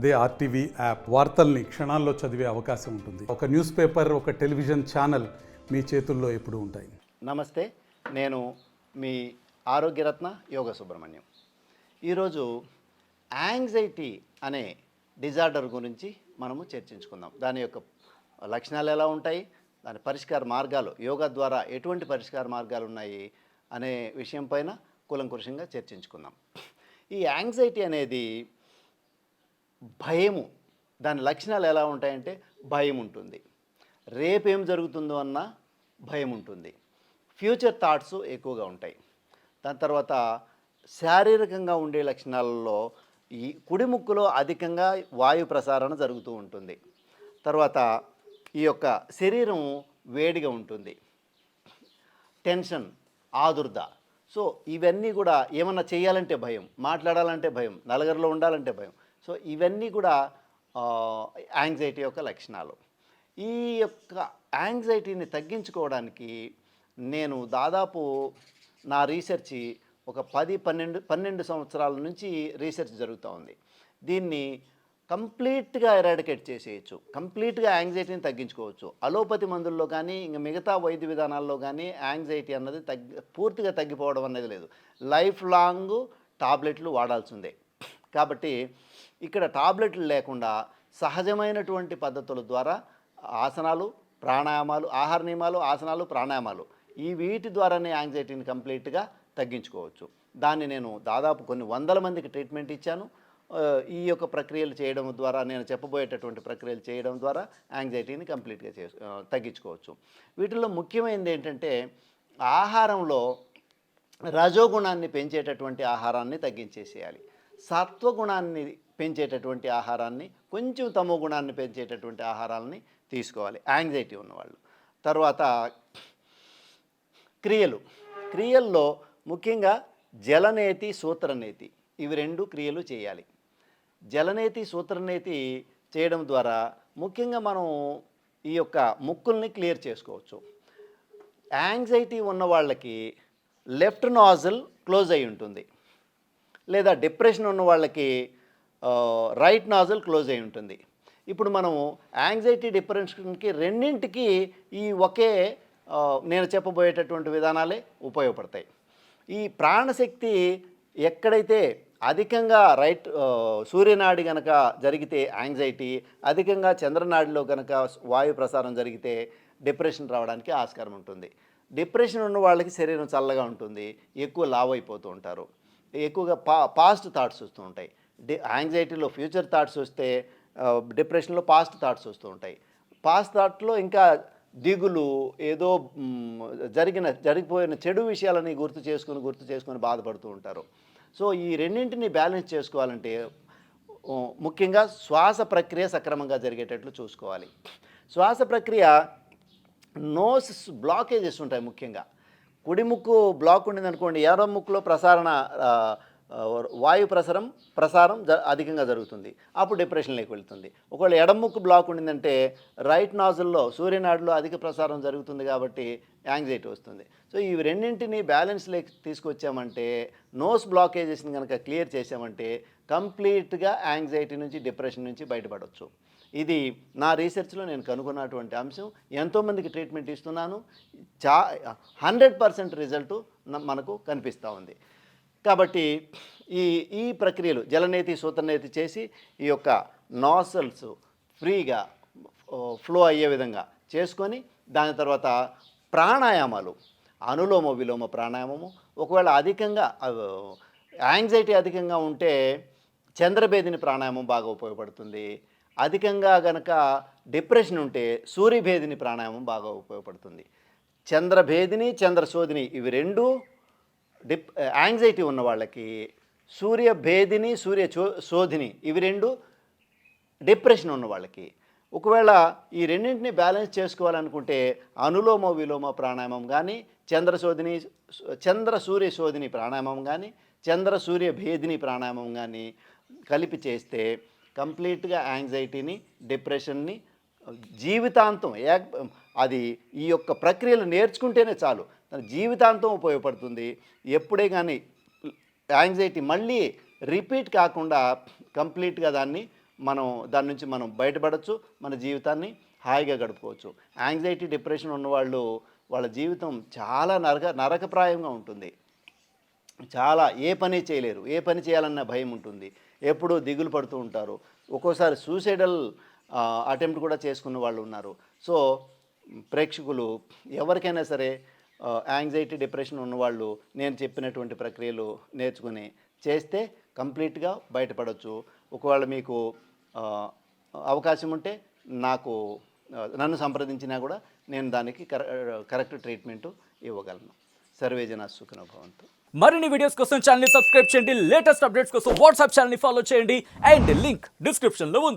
అదే RTV app వార్తల్ని క్షణాల్లో చదివే అవకాశం ఉంటుంది. ఒక న్యూస్ పేపర్ ఒక టెలివిజన్ ఛానల్ మీ చేతుల్లో ఎప్పుడు ఉంటాయి. నమస్తే నేను మీ ఆరోగ్యరత్న యోగ సుబ్రహ్మణ్యం ఈరోజు యాంగ్జైటీ అనే డిజార్డర్ గురించి మనము చర్చించుకుందాం. దాని యొక్క లక్షణాలు ఎలా ఉంటాయి దాని పరిష్కార మార్గాలు యోగా ద్వారా ఎటువంటి పరిష్కార మార్గాలు ఉన్నాయి అనే విషయం పైన కూలంకుషంగా చర్చించుకుందాం. ఈ యాంగ్జైటీ అనేది భయము. దాని లక్షణాలు ఎలా ఉంటాయంటే భయం ఉంటుంది రేపేం జరుగుతుందో అన్న భయం ఉంటుంది ఫ్యూచర్ థాట్స్ ఎక్కువగా ఉంటాయి. దాని తర్వాత శారీరకంగా ఉండే లక్షణాలలో ఈ కుడి ముక్కులో అధికంగా వాయు ప్రసారణ జరుగుతూ ఉంటుంది. తర్వాత ఈ యొక్క శరీరం వేడిగా ఉంటుంది. టెన్షన్ ఆదుర్ద. సో ఇవన్నీ కూడా ఏమన్నా చేయాలంటే భయం మాట్లాడాలంటే భయం నలుగురిలో ఉండాలంటే భయం. సో ఇవన్నీ కూడా యాంగ్జైటీ యొక్క లక్షణాలు. ఈ యొక్క యాంగ్జైటీని తగ్గించుకోవడానికి నేను దాదాపు నా రీసెర్చ్ ఒక పది పన్నెండు పన్నెండు సంవత్సరాల నుంచి రీసెర్చ్ జరుగుతూ ఉంది. దీన్ని కంప్లీట్గా ఎరాడికేట్ చేసేయచ్చు. కంప్లీట్గా యాంగ్జైటీని తగ్గించుకోవచ్చు. అలోపతి మందుల్లో కానీ ఇంకా మిగతా వైద్య విధానాల్లో కానీ యాంగ్జైటీ అన్నది తగ్గి పూర్తిగా తగ్గిపోవడం అనేది లేదు. లైఫ్ లాంగ్ టాబ్లెట్లు వాడాల్సిందే. కాబట్టి ఇక్కడ టాబ్లెట్లు లేకుండా సహజమైనటువంటి పద్ధతుల ద్వారా ఆసనాలు ప్రాణాయామాలు ఆహార నియమాలు ఆసనాలు ప్రాణాయామాలు ఈ వీటి ద్వారానే యాంగ్జైటీని కంప్లీట్గా తగ్గించుకోవచ్చు. దాన్ని నేను దాదాపు కొన్ని వందల మందికి ట్రీట్మెంట్ ఇచ్చాను. ఈ యొక్క ప్రక్రియలు చేయడం ద్వారా నేను చెప్పబోయేటటువంటి ప్రక్రియలు చేయడం ద్వారా యాంగ్జైటీని కంప్లీట్గా చే తగ్గించుకోవచ్చు. వీటిలో ముఖ్యమైనది ఏంటంటే ఆహారంలో రజోగుణాన్ని పెంచేటటువంటి ఆహారాన్ని తగ్గించేసేయాలి. సత్వగుణాన్ని పెంచేటటువంటి ఆహారాన్ని కొంచెం తమో గుణాన్ని పెంచేటటువంటి ఆహారాలని తీసుకోవాలి. యాంగ్జైటీ ఉన్నవాళ్ళు. తర్వాత క్రియలు. క్రియల్లో ముఖ్యంగా జలనేతి సూత్రనేతి. ఇవి రెండు క్రియలు చేయాలి. జలనేతి సూత్రనేతి చేయడం ద్వారా ముఖ్యంగా మనం ఈ యొక్క ముక్కుల్ని క్లియర్ చేసుకోవచ్చు. యాంగ్జైటీ ఉన్న వాళ్ళకి లెఫ్ట్ నాజల్ క్లోజ్ అయి ఉంటుంది. లేదా డిప్రెషన్ ఉన్న వాళ్ళకి రైట్ నాజల్ క్లోజ్ అయి ఉంటుంది. ఇప్పుడు మనము యాంగ్జైటీ డిప్రెషన్కి రెండింటికి ఈ ఒకే నేను చెప్పబోయేటటువంటి విధానాలే ఉపయోగపడతాయి. ఈ ప్రాణశక్తి ఎక్కడైతే అధికంగా రైట్ సూర్యనాడి గనక జరిగితే యాంగ్జైటీ అధికంగా చంద్రనాడిలో గనక వాయు ప్రసారం జరిగితే డిప్రెషన్ రావడానికి ఆస్కారం ఉంటుంది. డిప్రెషన్ ఉన్న వాళ్ళకి శరీరం చల్లగా ఉంటుంది ఎక్కువ లావ్ అయిపోతూ ఉంటారు. ఎక్కువగా పా పాస్ట్ థాట్స్ వస్తూ ఉంటాయి. డి యాంగ్జైటీలో ఫ్యూచర్ థాట్స్ వస్తే డిప్రెషన్లో పాస్ట్ థాట్స్ వస్తూ ఉంటాయి. పాస్ట్ థాట్లో ఇంకా దిగులు ఏదో జరిగిన జరిగిపోయిన చెడు విషయాలని గుర్తు చేసుకుని గుర్తు చేసుకుని బాధపడుతూ ఉంటారు. సో ఈ రెండింటిని బ్యాలెన్స్ చేసుకోవాలంటే ముఖ్యంగా శ్వాస ప్రక్రియ సక్రమంగా జరిగేటట్లు చూసుకోవాలి. శ్వాస ప్రక్రియ నోస్ బ్లాకేజెస్ ఉంటాయి ముఖ్యంగా. కుడి ముక్కు బ్లాక్ ఉండింది అనుకోండి ఎర్ర ముక్కులో ప్రసారణ వాయు ప్రసరం ప్రసారం జ అధికంగా జరుగుతుంది. అప్పుడు డిప్రెషన్లోకి వెళుతుంది. ఒకవేళ ఎడముక్కు బ్లాక్ ఉండిందంటే రైట్ నాజుల్లో సూర్యనాడులో అధిక ప్రసారం జరుగుతుంది కాబట్టి యాంగ్జైటీ వస్తుంది. సో ఈ రెండింటిని బ్యాలెన్స్లోకి తీసుకొచ్చామంటే నోస్ బ్లాకేజెస్ని కనుక క్లియర్ చేసామంటే కంప్లీట్గా యాంగ్జైటీ నుంచి డిప్రెషన్ నుంచి బయటపడవచ్చు ఇది నా రీసెర్చ్లో నేను కనుగొన్నటువంటి అంశం. ఎంతోమందికి ట్రీట్మెంట్ ఇస్తున్నాను. చా హండ్రెడ్ పర్సెంట్ రిజల్ట్ మనకు కనిపిస్తూ ఉంది. కాబట్టి ఈ ఈ ప్రక్రియలు జలనేతి సూత్రనేతి చేసి ఈ యొక్క నాసల్స్ ఫ్రీగా ఫ్లో అయ్యే విధంగా చేసుకొని దాని తర్వాత ప్రాణాయామాలు అనులోమ విలోమ ప్రాణాయామము. ఒకవేళ అధికంగా యాంగ్జైటీ అధికంగా ఉంటే చంద్రభేదిని ప్రాణాయామం బాగా ఉపయోగపడుతుంది. అధికంగా గనక డిప్రెషన్ ఉంటే సూర్యభేదిని ప్రాణాయామం బాగా ఉపయోగపడుతుంది. చంద్రభేదిని చంద్రశోధిని ఇవి రెండు డిప్ యాంగ్జైటీ ఉన్న వాళ్ళకి సూర్య భేదిని సూర్య చో శోధిని ఇవి రెండు డిప్రెషన్ ఉన్న వాళ్ళకి. ఒకవేళ ఈ రెండింటిని బ్యాలెన్స్ చేసుకోవాలనుకుంటే అనులోమ విలోమ ప్రాణాయామం కానీ చంద్రశోధిని చంద్ర సూర్య శోధిని ప్రాణాయామం కానీ చంద్ర సూర్య భేదిని ప్రాణాయామం కానీ కలిపి చేస్తే కంప్లీట్గా యాంగ్జైటీని డిప్రెషన్ని జీవితాంతం ఏక్- అది ఈ యొక్క ప్రక్రియలు నేర్చుకుంటేనే చాలు. తన జీవితాంతం ఉపయోగపడుతుంది. ఎప్పుడే కానీ యాంగ్జైటీ మళ్ళీ రిపీట్ కాకుండా కంప్లీట్గా దాన్ని మనం దాని నుంచి మనం బయటపడవచ్చు మన జీవితాన్ని హాయిగా గడుపుకోవచ్చు. యాంగ్జైటీ డిప్రెషన్ ఉన్నవాళ్ళు వాళ్ళ జీవితం చాలా నరక నరకప్రాయంగా ఉంటుంది. చాలా ఏ పని చేయలేరు. ఏ పని చేయాలన్న భయం ఉంటుంది. ఎప్పుడూ దిగులు పడుతూ ఉంటారు. ఒక్కోసారి సూసైడల్ అటెంప్ట్ కూడా చేసుకున్న వాళ్ళు ఉన్నారు. సో ప్రేక్షకులు ఎవరికైనా సరే యాంగ్జైటీ డిప్రెషన్ ఉన్నవాళ్ళు నేను చెప్పినటువంటి ప్రక్రియలు నేర్చుకుని చేస్తే కంప్లీట్గా బయటపడవచ్చు ఒకవేళ మీకు అవకాశం ఉంటే నాకు నన్ను సంప్రదించినా కూడా నేను దానికి కరెక్ట్ ట్రీట్మెంట్ ఇవ్వగలను. సర్వేజన సుఖన భవంతు మరిన్ని వీడియోస్ కోసం ఛానల్ సబ్స్క్రైబ్ చేయండి. లేటెస్ట్ అప్డేట్స్ కోసం వాట్సాప్ ఛానల్ని ఫాలో చేయండి. అండ్ లింక్ డిస్క్రిప్షన్లో ఉంది.